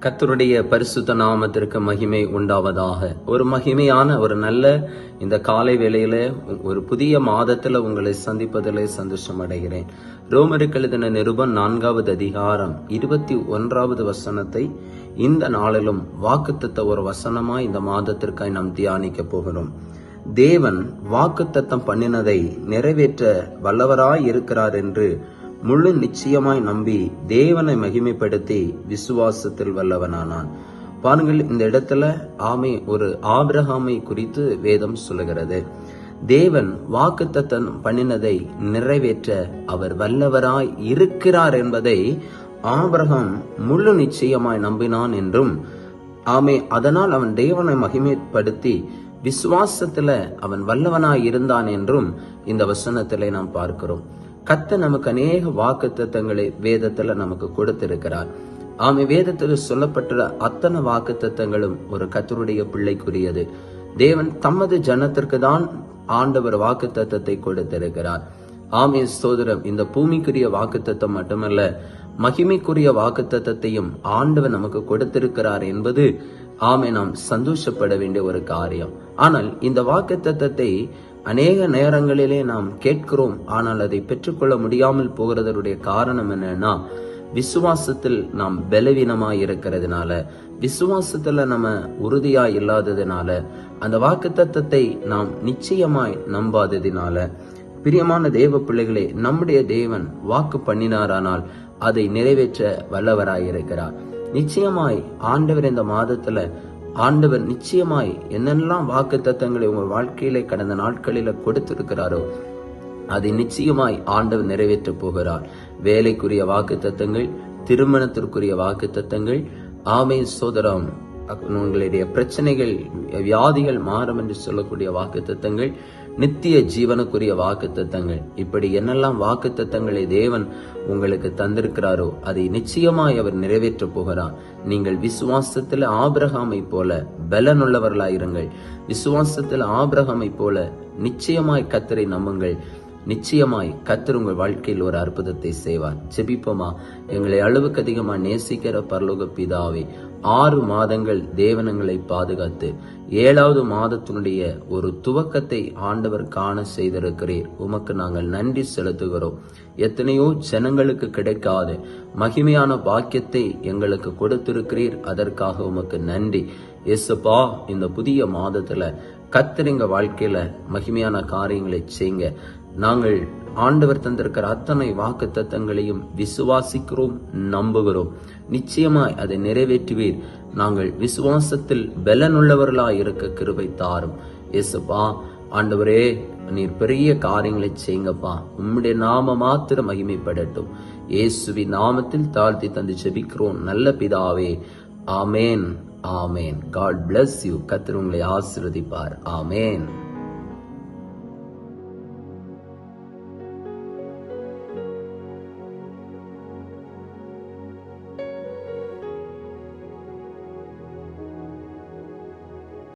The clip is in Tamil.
கத்தருடைய பரிசுத்த நாமத்திற்கு மகிமை உண்டாவதாக. ஒரு மகிமையான ஒரு நல்ல இந்த காலை வேளையில ஒரு புதிய மாதத்துல உங்களை சந்திப்பதிலே சந்தோஷம் அடைகிறேன். ரோமருக்கு எழுதின நிருபம் நான்காவது அதிகாரம் இருபத்தி ஒன்றாவது வசனத்தை இந்த நாளிலும் வாக்குத்தத்த ஒரு வசனமா இந்த மாதத்திற்காய் நாம் தியானிக்க போகிறோம். தேவன் வாக்குத்தத்தம் பண்ணினதை நிறைவேற்ற வல்லவராய் இருக்கிறார் என்று முழு நிச்சயமாய் நம்பி தேவனை மகிமைப்படுத்தி விசுவாசத்தில் வல்லவனானான். பாருங்கள் இந்த இடத்துல ஆமை ஒரு ஆபிரகாமை குறித்து வேதம் சொல்லுகிறது. தேவன் வாக்குத்தத்தன் பண்ணினதை நிறைவேற்ற அவர் வல்லவராய் இருக்கிறார் என்பதை ஆபிரகாம் முழு நிச்சயமாய் நம்பினான் என்றும் ஆமே அதனால் அவன் தேவனை மகிமைப்படுத்தி விசுவாசத்துல அவன் வல்லவனாய் இருந்தான் என்றும் இந்த வசனத்திலே நாம் பார்க்கிறோம். கத்த நமக்கு அநேக வாக்கு தத்தங்களை வேதத்துல நமக்கு கொடுத்திருக்கிறார். ஆமை வேதத்தில் சொல்லப்பட்டுள்ள அத்தனை வாக்கு தத்தங்களும் ஒரு கத்தருடைய பிள்ளைக்குரியது. தேவன் தமது ஜனத்திற்கு தான் ஆண்டவர் வாக்கு தத்தத்தை கொடுத்திருக்கிறார். ஆமே சோதரம் இந்த பூமிக்குரிய வாக்கு தத்தம் மட்டுமல்ல மகிமைக்குரிய வாக்கு தத்தத்தையும் ஆண்டவர் நமக்கு கொடுத்திருக்கிறார் என்பது ஆமே நாம் சந்தோஷப்பட வேண்டிய ஒரு காரியம். ஆனால் இந்த வாக்கு தத்தத்தை அநேக நேரங்களிலே நாம் கேட்கிறோம் ஆனால் அதை பெற்றுக்கொள்ள முடியாமல் போகிறதனுடைய காரணம் என்னன்னா விசுவாசத்தில் நாம் பலவீனமாய் இருக்கிறதுனால விசுவாசத்துல நம்ம உறுதியா இல்லாததுனால அந்த வாக்கு தத்தத்தை நாம் நிச்சயமாய் நம்பாததினால பிரியமான தேவ பிள்ளைகளே நம்முடைய தேவன் வாக்கு பண்ணினாரானால் அதை நிறைவேற்ற வல்லவராயிருக்கிறார். நிச்சயமாய் ஆண்டவர் இந்த மாதத்துல ஆண்டவர் நிச்சயமாய் என்னெல்லாம் வாக்கு தத்தங்களை உங்கள் வாழ்க்கையில கடந்த நாட்களில கொடுத்திருக்கிறாரோ அதை நிச்சயமாய் ஆண்டவர் நிறைவேற்ற போகிறார். வேலைக்குரிய வாக்கு தத்தங்கள் திருமணத்திற்குரிய வாக்கு தத்தங்கள் ஆமை சோதரம். உங்களுடைய பிரச்சனைகள் வியாதிகள் மாறும் என்று சொல்லக்கூடிய வாக்கு தத்தங்கள் நித்திய ஜீவனுக்குரிய வாக்கு தத்தங்கள் இப்படி என்னெல்லாம் வாக்கு தத்தங்களை தேவன் உங்களுக்கு தந்திருக்கிறாரோ அதை நிச்சயமாய் அவர் நிறைவேற்றப் போகிறார். நீங்கள் விசுவாசத்தில் ஆபிரகாமை போல பலனுள்ளவர்களாயிருங்கள். விசுவாசத்தில் ஆபிரகாமை போல நிச்சயமாய் கத்தரை நம்புங்கள். நிச்சயமாய் கத்தர் உங்கள் வாழ்க்கையில் ஒரு அற்புதத்தை செய்வார். செபிப்போமா எங்களை அளவுக்கு அதிகமாக நேசிக்கிற பரலோக பிதாவை ஆறு மாதங்கள் தேவனங்களை பாதுகாத்து ஏழாவது மாதத்தினுடைய ஒரு துவக்கத்தை ஆண்டவர் காண செய்திருக்கிறீர். உமக்கு நாங்கள் நன்றி செலுத்துகிறோம். எத்தனையோ ஜனங்களுக்கு கிடைக்காது மகிமையான பாக்கியத்தை எங்களுக்கு கொடுத்திருக்கிறீர். அதற்காக உமக்கு நன்றி. எஸ்ப்பா இந்த புதிய மாதத்துல கத்திரிங்க வாழ்க்கையில மகிமையான காரியங்களை செய்யுங்க. நாங்கள் ஆண்டவர் தந்திருக்கிற அத்தனை வாக்கு தத்தங்களையும் விசுவாசிக்கிறோம் நம்புகிறோம். நிச்சயமாய் அதை நிறைவேற்றுவீர். நாங்கள் விசுவாசத்தில் பலனுள்ளவர்களாய் இருக்க கிருபை தாரும். எசுப்பா ஆண்டவரே நீர் பெரிய காரியங்களை செய்யுங்கப்பா. உம்முடைய நாம மாத்திர மகிமைப்படட்டும். இயேசுவி நாமத்தில் தாழ்த்தி தந்து ஜெபிக்கிறோம். நல்ல பிதாவே ஆமேன். ஆமேன். காட் பிளஸ் யூ கத்திர உங்களை ஆசிர்வதிப்பார். ஆமேன்.